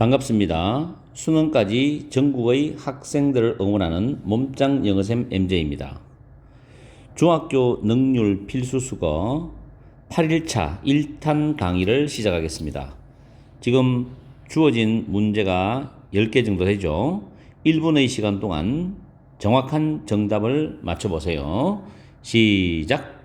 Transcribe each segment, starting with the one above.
반갑습니다. 수능까지 전국의 학생들을 응원하는 몸짱 영어샘 MJ입니다. 중학교 능률 필수 수거 8일차 1탄 강의를 시작하겠습니다. 지금 주어진 문제가 10개 정도 되죠. 1분의 시간 동안 정확한 정답을 맞춰보세요. 시작!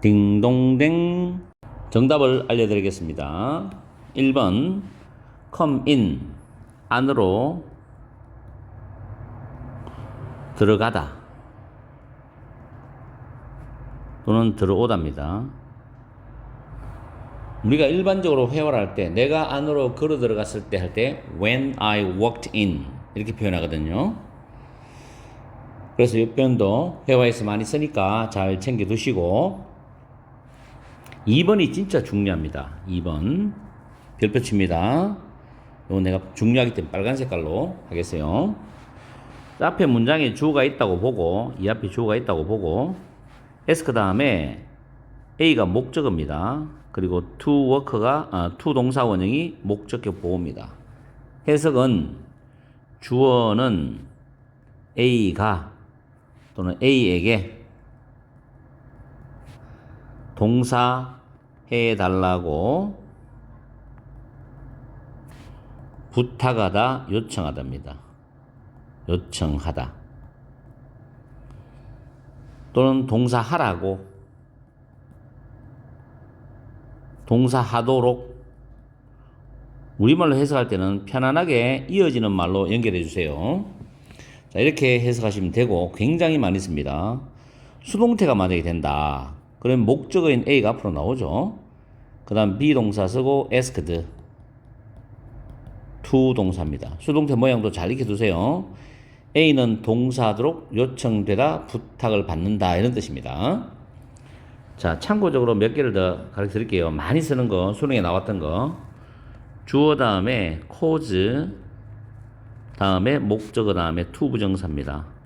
딩동댕 정답을 알려드리겠습니다. 1번 come in 안으로 들어가다 또는 들어오답니다. 우리가 일반적으로 회화할 때 내가 안으로 걸어 들어갔을 때 할 때 when I walked in 이렇게 표현하거든요. 그래서 이 표현도 회화에서 많이 쓰니까 잘 챙겨 두시고 2번이 진짜 중요합니다. 2번. 별표 칩니다. 이거 내가 중요하기 때문에 빨간 색깔로 하겠어요. 앞에 문장에 주어가 있다고 보고, 이 앞에 주어가 있다고 보고, S 그 다음에 A가 목적어입니다. 그리고 to work가, 아, to 동사 원형이 목적격 보호입니다. 해석은 주어는 A가 또는 A에게 동사 해달라고 부탁하다, 요청하답니다. 요청하다. 또는 동사 하라고, 동사 하도록, 우리말로 해석할 때는 편안하게 이어지는 말로 연결해 주세요. 자, 이렇게 해석하시면 되고, 굉장히 많이 씁니다. 수동태가 만약에 된다. 그러면 목적어인 A가 앞으로 나오죠. 그 다음 비동사 쓰고 asked to 동사입니다. 수동태 모양도 잘 익혀두세요. A는 동사하도록 요청되다 부탁을 받는다 이런 뜻입니다. 자 참고적으로 몇 개를 더 가르쳐 드릴게요. 많이 쓰는 거 수능에 나왔던 거 주어 다음에 cause 다음에 목적어 다음에 to 부정사입니다.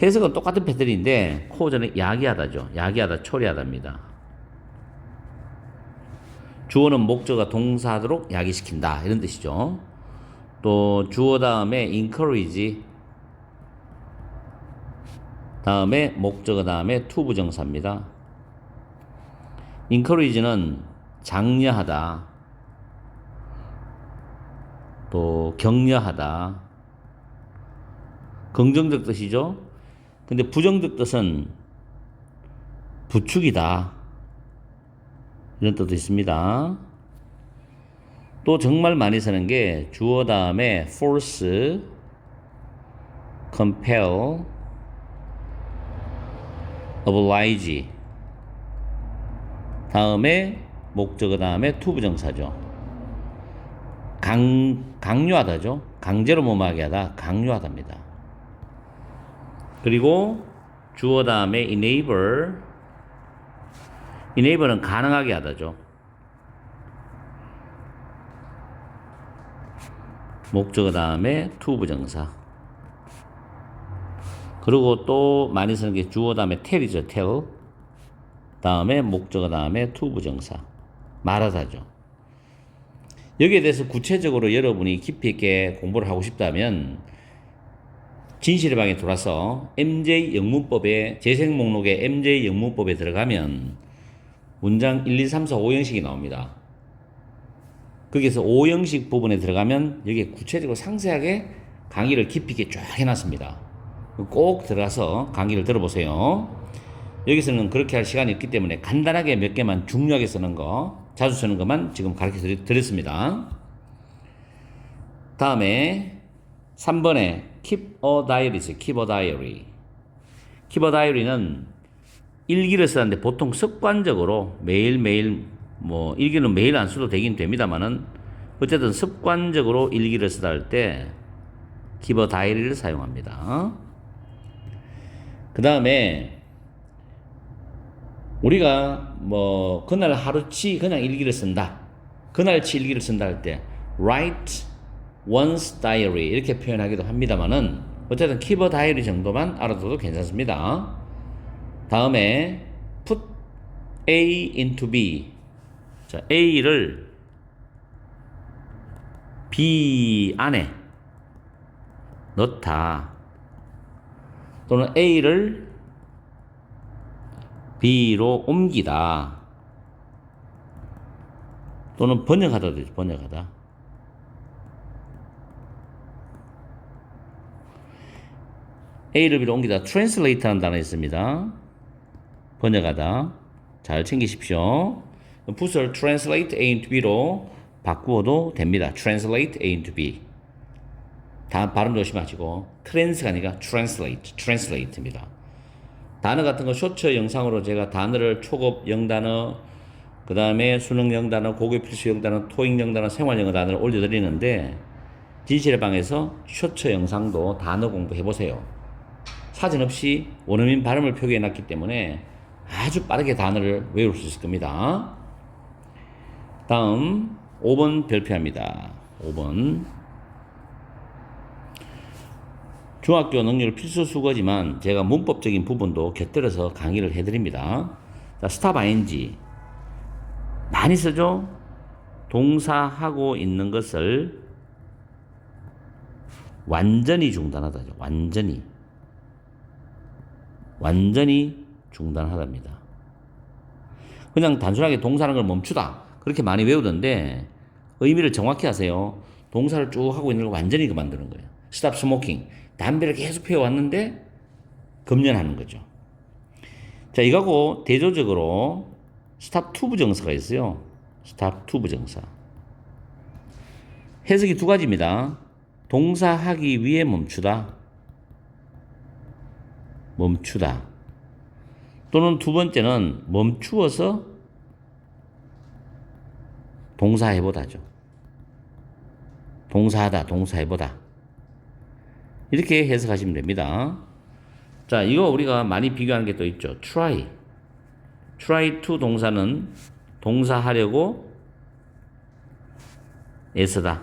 해석은 똑같은 패턴인데 코어는 야기하다죠. 야기하다, 초래하다입니다. 주어는 목적어 동사하도록 야기시킨다 이런 뜻이죠. 또 주어 다음에 encourage 다음에 목적어 다음에 to 부정사입니다. encourage는 장려하다 또 격려하다 긍정적 뜻이죠. 근데 부정적 뜻은 부축이다. 이런 뜻도 있습니다. 또 정말 많이 쓰는 게 주어 다음에 force, compel, oblige 다음에 목적어 다음에 to 부정사죠. 강, 강요하다죠. 강제로 몸하게 하다, 강요하답니다. 그리고 주어 다음에 enable enable은 가능하게 하다죠. 목적어 다음에 to 부정사. 그리고 또 많이 쓰는 게 주어 다음에 tell이죠. tell. 다음에 목적어 다음에 to 부정사. 말하다죠. 여기에 대해서 구체적으로 여러분이 깊이 있게 공부를 하고 싶다면 진실의 방에 들어와서 MJ 영문법에 재생 목록에 MJ 영문법에 들어가면 문장 1, 2, 3, 4, 5형식이 나옵니다. 거기에서 오형식 부분에 들어가면 여기에 구체적으로 상세하게 강의를 깊이 있게 쫙 해놨습니다. 꼭 들어가서 강의를 들어보세요. 여기서는 그렇게 할 시간이 없기 때문에 간단하게 몇 개만 중요하게 쓰는 거, 자주 쓰는 것만 지금 가르쳐 드렸습니다. 다음에 3번에 keep a diary 있어요. keep a diary. keep a diary는 일기를 쓰는데 보통 습관적으로 매일매일 뭐 일기는 매일 안 써도 되긴 됩니다만은 어쨌든 습관적으로 일기를 쓰다 할 때 keep a diary를 사용합니다. 그 다음에 우리가 뭐 그날 하루치 그냥 일기를 쓴다. 그날치 일기를 쓴다 할 때 write one's diary 이렇게 표현하기도 합니다만은 어쨌든 keep a diary 정도만 알아둬도 괜찮습니다. 다음에 put A into B. 자, A를 B 안에 넣다. 또는 A를 B로 옮기다. 또는 번역하다 되죠. 번역하다. A를 B로 옮기다. translate라는 단어 있습니다. 번역하다. 잘 챙기십시오. 붓을 translate A into B로 바꾸어도 됩니다. translate A into B. 다 발음 조심하시고 trans가 아니라 translate, translate입니다. 단어 같은 거 쇼츠 영상으로 제가 단어를 초급 영단어, 그 다음에 수능 영단어, 고급 필수 영단어, 토익 영단어, 생활 영어 단어를 올려드리는데 진실의 방에서 쇼츠 영상도 단어 공부해 보세요. 사진 없이 원어민 발음을 표기해 놨기 때문에 아주 빠르게 단어를 외울 수 있을 겁니다. 다음 5번 별표합니다. 5번 중학교 능률 필수 수거지만 제가 문법적인 부분도 곁들여서 강의를 해드립니다. 자, 스탑 ing 많이 쓰죠? 동사하고 있는 것을 완전히 중단하다죠. 완전히 완전히 중단하답니다. 그냥 단순하게 동사라는 걸 멈추다 그렇게 많이 외우던데 의미를 정확히 하세요. 동사를 쭉 하고 있는 걸 완전히 그만두는 거예요. 스탑 스모킹 담배를 계속 피워왔는데 금연하는 거죠. 자 이거하고 대조적으로 스탑 투 부 정사가 있어요. 스탑 투 부 정사. 해석이 두 가지입니다. 동사하기 위해 멈추다. 멈추다. 또는 두 번째는 멈추어서 동사해보다죠. 동사하다, 동사해보다. 이렇게 해석하시면 됩니다. 자, 이거 우리가 많이 비교하는 게 또 있죠. try. try to 동사는 동사하려고 애쓰다.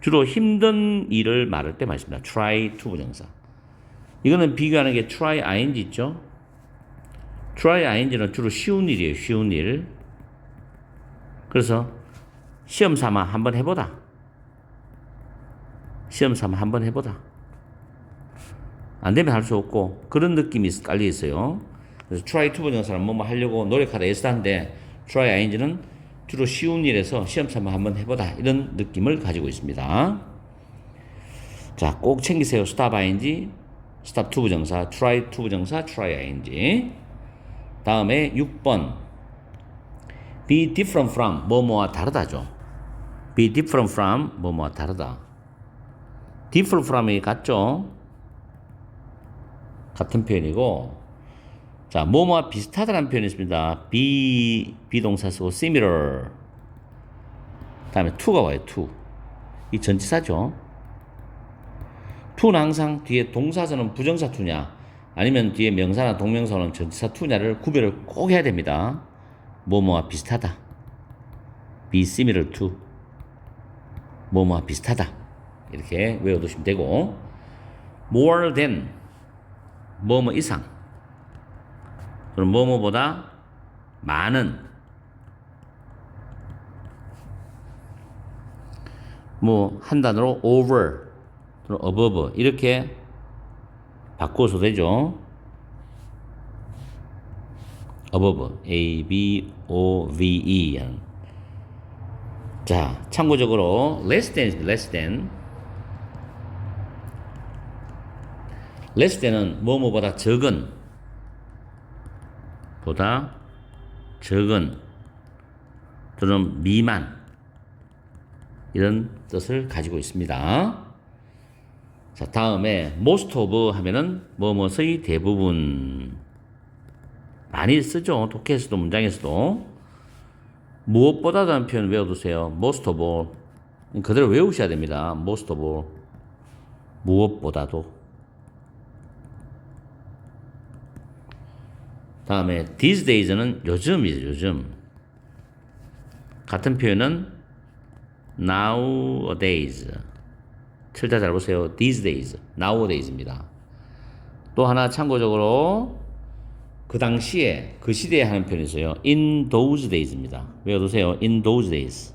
주로 힘든 일을 말할 때 말씀니다 try to 부정사. 이거는 비교하는 게 try ing 있죠? try ing는 주로 쉬운 일이에요. 쉬운 일. 그래서 시험 삼아 한번 해보다. 시험 삼아 한번 해보다. 안 되면 할 수 없고 그런 느낌이 깔려 있어요. 그래서 try to 부정사는 뭐뭐 하려고 노력하다 애쓰다인데 try ing는 주로 쉬운 일에서 시험 삼아 한번 해보다 이런 느낌을 가지고 있습니다. 자, 꼭 챙기세요. stop ing, stop to 부정사, try to 부정사, try ing. 다음에 6번. be different from 뭐뭐와 다르다죠. be different from 뭐뭐와 다르다. different from이 같죠? 같은 표현이고 자, 뭐뭐와 비슷하다는 표현이 있습니다. be 비동사 쓰고 similar. 다음에 to가 와요. to. 이 전치사죠. To는 항상 뒤에 동사서는 부정사 to냐 아니면 뒤에 명사나 동명사는 전치사 to냐를 구별을 꼭 해야 됩니다. 뭐뭐와 비슷하다. be similar to. 뭐뭐와 비슷하다. 이렇게 외워두시면 되고 more than 뭐뭐 이상 그럼 뭐뭐보다 많은 뭐 한 단어로 over 또는 above 이렇게 바꿔서 되죠. above a b o v e 자, 참고적으로 less than, less than. less than은 뭐뭐보다 적은 보다 적은 또는 미만 이런 뜻을 가지고 있습니다. 자, 다음에 most of 하면은 뭐뭐의 대부분 많이 쓰죠. 독해에서도 문장에서도 무엇보다라는 표현 외워두세요. most of all 그대로 외우셔야 됩니다. most of all 무엇보다도 다음에 these days는 요즘이죠. 요즘 같은 표현은 nowadays 철자 잘 보세요. these days, nowadays입니다. 또 하나 참고적으로 그 당시에 그 시대에 하는 있어요. in those days입니다. 외워두세요. in those days,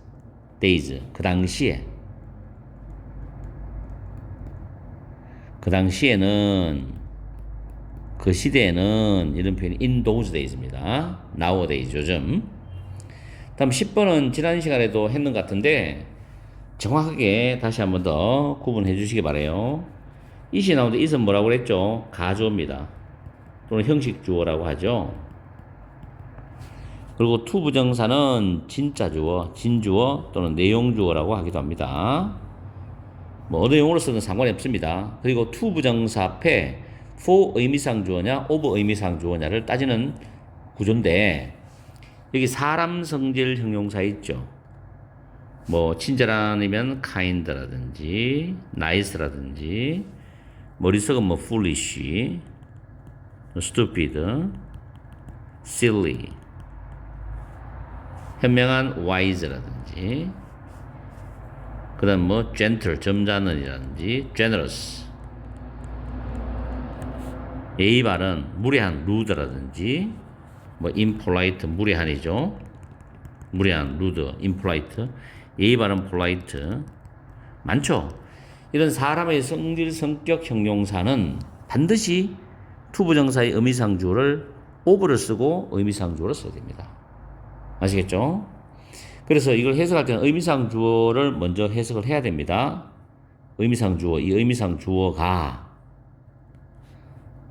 days 그 당시에 그 당시에는 그 시대에는 이런 표현이 in those days입니다. nowadays 요즘. 다음 10번은 지난 시간에도 했는 것 같은데 정확하게 다시 한 번 더 구분해 주시기 바래요. 이시 나오는데 이은 뭐라고 그랬죠? 가주어입니다. 또는 형식 주어라고 하죠. 그리고 투 부정사는 진짜 주어, 진주어 또는 내용 주어라고 하기도 합니다. 뭐 어느 용어로 쓰든 상관이 없습니다. 그리고 투 부정사 앞에 for 의미상 주어냐, of 의미상 주어냐를 따지는 구조인데 여기 사람 성질 형용사 있죠. 뭐 친절한이면 kind라든지 nice라든지 머릿속은 뭐 foolish, stupid, silly, 현명한 wise라든지 그 다음 뭐 gentle 점잖은이라든지 generous 예의 바른 무례한 rude라든지 뭐 impolite 무례한이죠 무례한 rude impolite 예의 바른 polite 많죠 이런 사람의 성질 성격 형용사는 반드시 투부정사의 의미상주어를 over를 쓰고 의미상주어를 써야 됩니다 아시겠죠? 그래서 이걸 해석할 때는 의미상 주어를 먼저 해석을 해야 됩니다. 의미상 주어, 이 의미상 주어가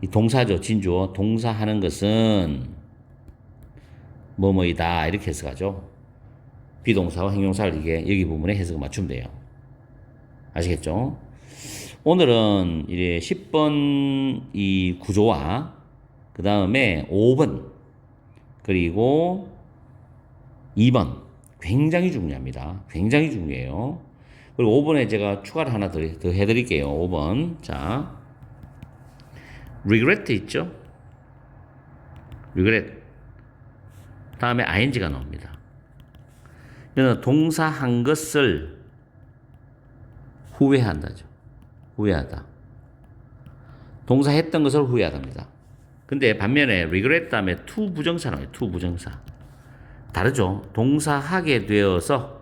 이 동사죠, 진주어. 동사하는 것은 뭐뭐이다 이렇게 해석하죠. 비동사와 형용사를 이게 여기 부분에 해석을 맞추면 돼요. 아시겠죠? 오늘은 이제 10번 이 구조와 그 다음에 5번 그리고 2번 굉장히 중요합니다. 굉장히 중요해요. 그리고 5번에 제가 추가를 하나 더, 더 해드릴게요. 5번. 자, regret 있죠? regret. 다음에 ing가 나옵니다. 이는 동사 한 것을 후회한다죠. 후회하다. 동사 했던 것을 후회하답니다. 근데 반면에 regret 다음에 to 부정사 나와요. to 부정사. 다르죠. 동사 하게 되어서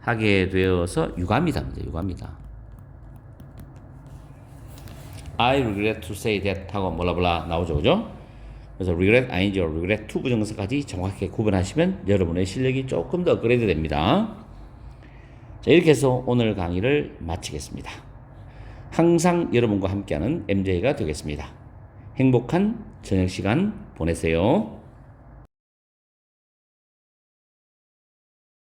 하게 되어서 유감이답니다. 유감이다. I regret to say that 하고 몰라몰라 나오죠. 그죠? 그래서 regret, ing, regret to 부정사까지 정확하게 구분하시면 여러분의 실력이 조금 더 업그레이드 됩니다. 자, 이렇게 해서 오늘 강의를 마치겠습니다. 항상 여러분과 함께하는 MJ가 되겠습니다. 행복한 저녁 시간 보내세요.